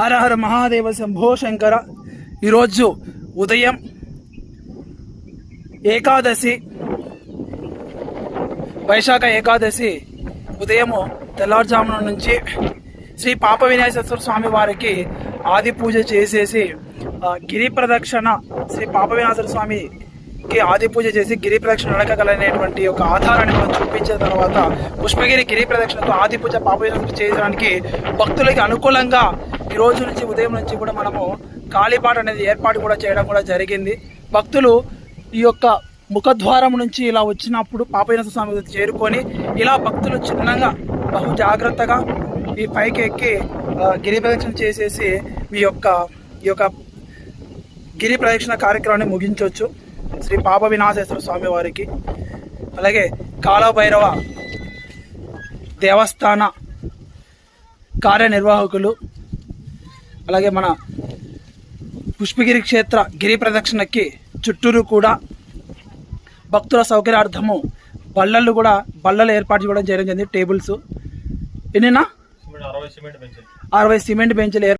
హరహర మహాదేవ శంభో శంకర. ఈరోజు ఉదయం ఏకాదశి వైశాఖ ఏకాదశి ఉదయము తెల్లవారుజామున నుంచి శ్రీ పాప వినాయకేశ్వర స్వామి వారికి ఆది పూజ చేసేసి గిరి ప్రదక్షిణ శ్రీ పాప వినాయకేశ్వర స్వామికి ఆది పూజ చేసి గిరి ప్రదక్షిణ నడకగలనేటువంటి ఒక ఆధారాన్ని మనం చూపించిన తర్వాత పుష్పగిరి గిరి ప్రదక్షిణతో ఆది పూజ పాప చేయడానికి భక్తులకి అనుకూలంగా రోజు నుంచి ఉదయం నుంచి కూడా మనము కాళీపాట అనేది ఏర్పాటు కూడా చేయడం కూడా జరిగింది. భక్తులు ఈ యొక్క ముఖద్వారం నుంచి ఇలా వచ్చినప్పుడు పాపయనస స్వామి చేరుకొని ఇలా భక్తులు చిన్నగా బహు జాగ్రత్తగా ఈ పైకి ఎక్కి గిరి ప్రదక్షిణ చేసేసి మీ యొక్క ఈ యొక్క గిరి ప్రదక్షిణ కార్యక్రమాన్ని ముగించవచ్చు శ్రీ పాప వినాశేశ్వర స్వామి వారికి. అలాగే కాలభైరవ దేవస్థాన కార్యనిర్వాహకులు అలాగే మన పుష్పగిరి క్షేత్ర గిరి ప్రదక్షిణకి చుట్టూరు కూడా భక్తుల సౌకర్యార్థము బల్లలు కూడా బల్లలు ఏర్పాటు చేయడం జరిగింది టేబుల్స్. ఎన్నినా? అరవై సిమెంట్ పెంచాలి అరవై సిమెంట్ బెంచ్లు ఏర్పాటు